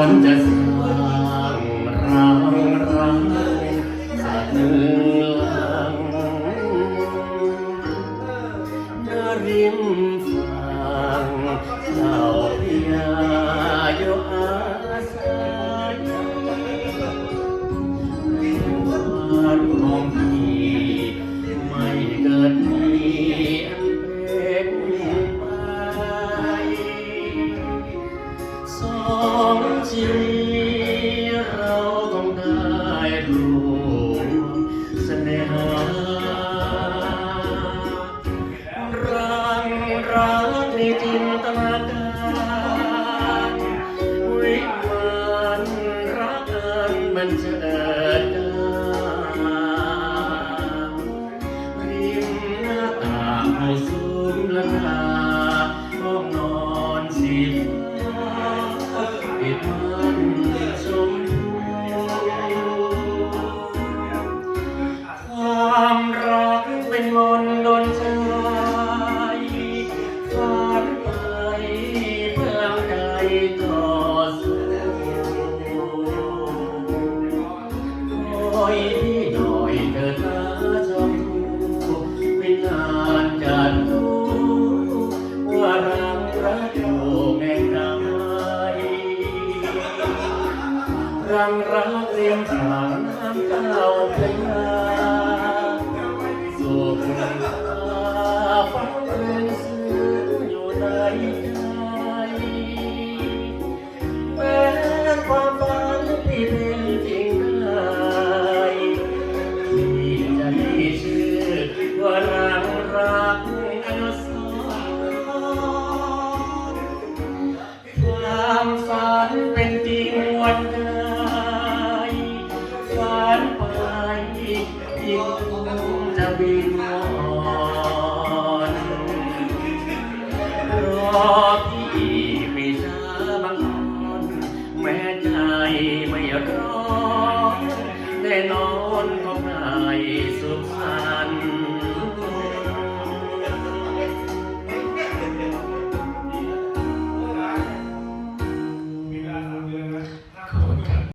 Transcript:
อนจะสร้างรางร้างสักหนึ่งลังนาริม ชีวิตเราต้องได้รู้เสน่หารังรักในจินตนาการวิมานรักกันมันจะเจิดดาริมหน้าต่างให้สูงละลา รักอยู่แม่ไหนรังรักเรียมทางน้ำเต้าพระยาสุขตาฟังเรืองซื้ออยู่ในใจ จิตจะบินอนรอพี่ไม่ช้าบางตอนแม้ใจไม่ร้อนแต่นอน